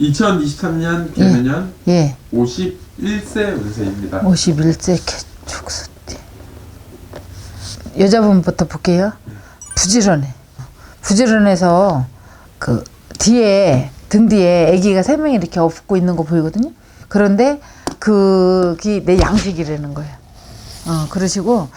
2023년 개묘년 예. 51세 운세입니다. 51세 개축수띠. 여자분부터 볼게요. 부지런해. 부지런해서 그 뒤에 등 뒤에 아기가 세 명이 이렇게 업고 있는 거 보이거든요. 그런데 그게 내 양식이라는 거예요. 어, 그러시고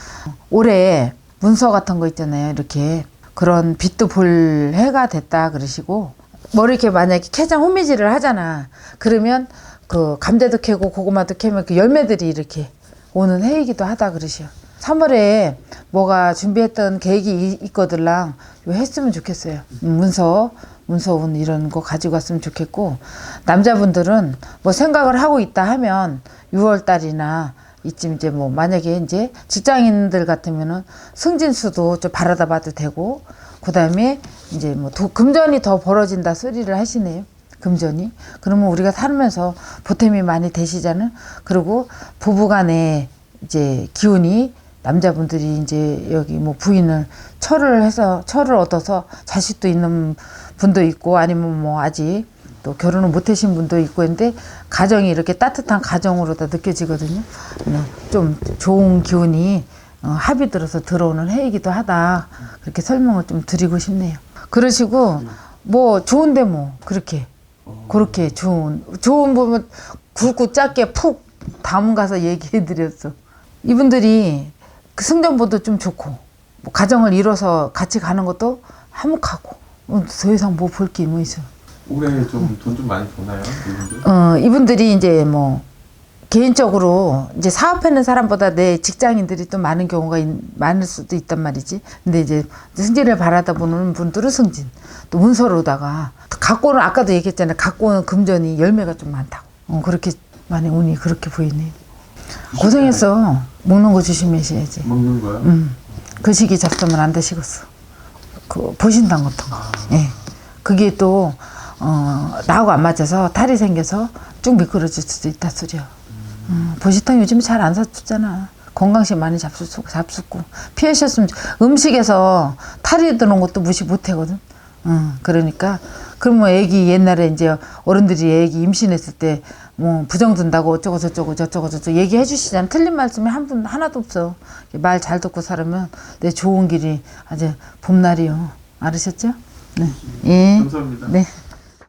올해 문서 같은 거 있잖아요. 이렇게 그런 빛도 볼 해가 됐다 그러시고 뭐 이렇게 만약에 캐장 호미질을 하잖아. 그러면 그 감자도 캐고 고구마도 캐면 그 열매들이 이렇게 오는 해이기도 하다 그러시요. 3월에 뭐가 준비했던 계획이 이- 있거들랑 했으면 좋겠어요. 음, 문서, 문서운 이런 거 가지고 왔으면 좋겠고 남자분들은 뭐 생각을 하고 있다 하면 6월 달이나 이쯤 이제 뭐 만약에 이제 직장인들 같으면은 승진수도 좀 바라다 봐도 되고 그다음에 이제 뭐 도- 금전이 더 벌어진다 소리를 하시네요. 금전이 그러면 우리가 살면서 보탬이 많이 되시잖아요. 그리고 부부간에 이제 기운이 남자분들이 이제 여기 뭐 부인을 철을 해서 철을 얻어서 자식도 있는 분도 있고 아니면 뭐 아직 또 결혼을 못 하신 분도 있고 했는데 가정이 이렇게 따뜻한 가정으로 다 느껴지거든요. 음, 좀 좋은 기운이 어, 합이 들어서 들어오는 해이기도 하다. 그렇게 설명을 좀 드리고 싶네요. 그러시고 뭐 좋은데 뭐 그렇게 그렇게 좋은 좋은 부분 굵고 짧게 푹 담은 가서 얘기해 드렸어. 이분들이 그 승전보도 좀 좋고 뭐 가정을 이뤄서 같이 가는 것도 화목하고 어, 더 이상 뭐 볼 게 뭐 있어. 올해 좀 돈 좀 많이 버나요? 이분들? 어, 이분들이 이제 뭐 개인적으로 이제 사업하는 사람보다 내 직장인들이 또 많은 경우가 있- 많을 수도 있단 말이지. 근데 이제 승진을 바라다 보는 분들은 승진. 또 문서로다가 갖고는 아까도 얘기했잖아요. 갖고는 금전이 열매가 좀 많다고. 어, 그렇게 많이 운이 그렇게 보이네. 고생했어. 먹는 거 조심하셔야지. 먹는 거요? 음. 그 시기 잡수면 안 되시겠어. 그 보신당 같은 거. 예. 그게 또 어, 나하고 안 맞아서 탈이 생겨서 쭉 미끄러질 수도 있다 소리야. 음, 보시탕 요즘 잘 안 사주잖아. 건강식 많이 잡수고 잡수고 피하셨으면 좋- 음식에서 탈이 드는 것도 무시 못 하거든. 음, 그러니까 그러면 애기 옛날에 이제 어른들이 애기 임신했을 때 뭐 부정 든다고 어쩌고 저쩌고 저쩌고 저쩌고 얘기해 주시잖아. 틀린 말씀이 한 분 하나도 없어. 말 잘 듣고 살으면 내 좋은 길이 아주 봄날이요. 알으셨죠? 네. 예. 감사합니다. 네.